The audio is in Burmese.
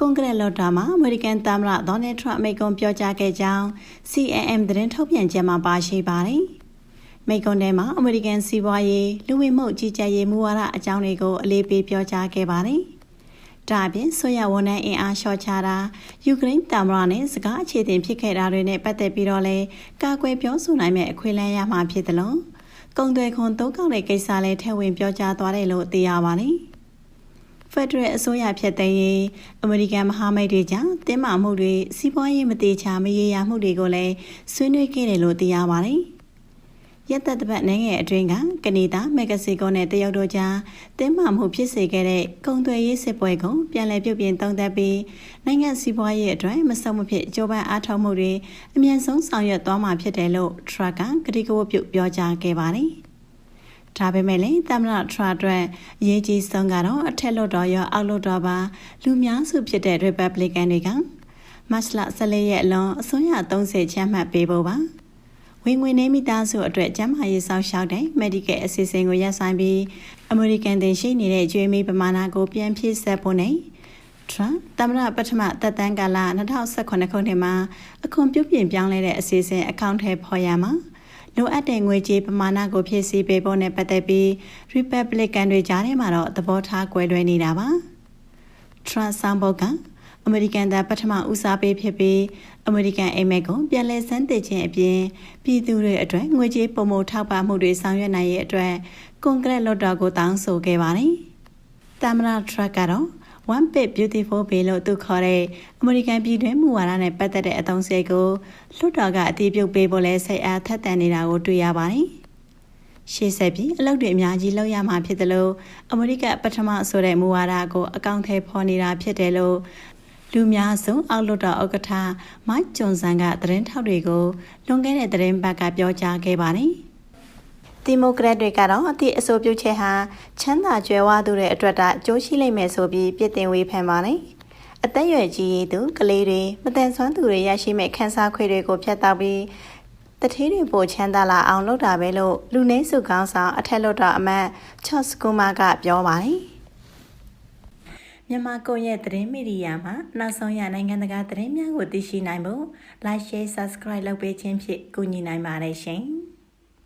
ကွန်ဂရက်လော်တာမှာအမေရိကန်သမ္မတဒေါ်နယ်ထရန့်အမိန့်ကွန်ပြောကြားခဲ့ကြောင်း CNN သတင်းထုတ်ပြန်ချက်မှာပါရှိပါတယ်။မိန့်ခွန်းထဲမှာအမေရိကန်စီးပွားရေးလူဝင်မှုကြီးကြပ်ရေးမူဝါဒအကြောင်းတွေကိုအလေးပေးပြောကြားခဲ့ပါတယ်။ဒါအပြင်ဆွေရဝန်ထမ်းအင်အားလျှော့ချတာယူကရိန်းသမ္မတနဲ့စကားအခြေတင်ဖြစ်ခဲ့တာတွေနဲ့ပတ်သက်ပြီးတော့လဲကာကွယ်ပြောဆိုနိုင်မဲ့အခွင့်အလမ်းရမှာဖြစ်တယ်လို့ကုံသွဲခွန်သုံးကောက်တဲ့ကိစ္စလဲထည့်ဝင်ပြောကြားသွားတယ်လို့သိရပါတယ်။ ဖက်ဒရယ်အစိုးရဖြစ်တဲ့ရေးအမေရိကန်မဟာမိတ်တွေကြောင့်တင်းမာမှုတွေစီးပွားရေးမတေချာမရေရာမှုတွေကိုလည်းဆွေးနွေးခဲ့တယ်လို့သိရပါတယ်။ရက်သက်တပတ်နိုင်ငံအတွင်းကကနေဒါမက္ကဆီကိုနဲ့တရုတ်တို့ကြားတင်းမာမှုဖြစ်စေခဲ့တဲ့ကုန်သွယ်ရေးစစ်ပွဲကိုပြန်လည်ပြုပြင်သုံးသပ်ပြီးနိုင်ငံစီးပွားရေးအတွက်မဆုတ်မဖြစ်ကြိုးပမ်းအားထုတ်မှုတွေအမြန်ဆုံးဆောင်ရွက်သွားမှာဖြစ်တယ်လို့ထရက်ကဂရီကိုပြုပြောကြားခဲ့ပါတယ်။ ဒါပေမဲ့လည်းသမ္မတထရအတွက်အရေးကြီးဆုံးကတော့အထက်လွှတ်တော်ရောအောက်လွှတ်တော်ပါလူများစုဖြစ်တဲ့ Republican တွေကမတ်လ14ရက်အလွန်အစိုးရ30ချမ်းမှတ်ပေးဖို့ပါဝင်ငွေနေမိသားစုအတွက်ကျန်းမာရေးစောင့်ရှောက်တဲ့ Medicaid အစီအစဉ်ကိုရပ်ဆိုင်းပြီး American တင်ရှိနေတဲ့ကျွေးမီပမာဏကိုပြန်ဖြည့်ဆပ်ဖို့နဲ့ထရန့်သမ္မတပထမသက်တမ်းကာလ2018ခုနှစ်မှာအခွန်ပြုပြင်ပြောင်းလဲတဲ့အစီအစဉ်အကောင့်ထဲပေါ်ရမှာ လိုအပ်တဲ့ငွေကြေးပမာဏကိုဖြည့်ဆည်းပေးဖို့နဲ့ပတ်သက်ပြီး Republican တွေကြားထဲမှာတော့သဘောထားကွဲလွဲနေတာပါ။ Trump ဆောင်ပုတ်ကအမေရိကန်သားပထမဦးစားပေးဖြစ်ပြီးအမေရိကန်အိမ်မက်ကိုပြန်လည်စမ်းသစ်ခြင်းအပြင်ပြည်သူတွေအတွက်ငွေကြေးပုံမှုထောက်ပံ့မှုတွေဆောင်ရွက်နိုင်ရေးအတွက်ကွန်ဂရက်လွှတ်တော်ကိုတောင်းဆိုခဲ့ပါတယ်။သမ္မတထရက်ကတော့ One Big Beautiful Bill လို့သူခေါ်တဲ့အမေရိကန်ပြည်တွင်းမူဝါဒနဲ့ပတ်သက်တဲ့အသုံးစရိတ်ကိုလွှတ်တော်ကအတည်ပြုပေးဖို့လဲစိတ်အားထက်သန်နေတာကိုတွေ့ရပါတယ်။ရှေ့ဆက်ပြီးအလုပ်တွေအများကြီးလုပ်ရမှာဖြစ်တယ်လို့အမေရိကပထမဆိုတဲ့မူဝါဒကိုအကောင့်ထဲဖော်နေတာဖြစ်တယ်လို့လူများစုအောက်လွတ်တော်ဥက္ကဋ္ဌမိုက်ဂျွန်ဆန်ကသတင်းထောက်တွေကိုလွန်ခဲ့တဲ့သတင်းပတ်ကပြောကြားခဲ့ပါတယ်။ ဒီမိုကရက်တွေကတော့အသည့်အဆိုပြုချက်ဟာချမ်းသာကြွယ်ဝသူတွေအတွက်အကျိုးရှိလိမ့်မယ်ဆိုပြီးပြစ်တင်ဝေဖန်ပါတယ်။အသက်ရွယ်ကြီးရည်သူကလေးတွေမတန်ဆွမ်းသူတွေရရှိမဲ့ခန်းစားခွေတွေကိုဖျက်တောက်ပြီးတထေးတွေပိုချမ်းသာလာအောင်လုပ်တာပဲလို့လူနေစုကောင်းဆောင်အထက်လွှတ်တော်အမတ်ချော့စကူမာကပြောပါတယ်။မြန်မာကိုရဲ့သတင်းမီဒီယာမှာနောက်ဆုံးရနိုင်ငံတကာသတင်းများကိုသိရှိနိုင်ဖို့ like share subscribe လုပ်ပေးခြင်းဖြင့်ကူညီနိုင်ပါတယ်ရှင်။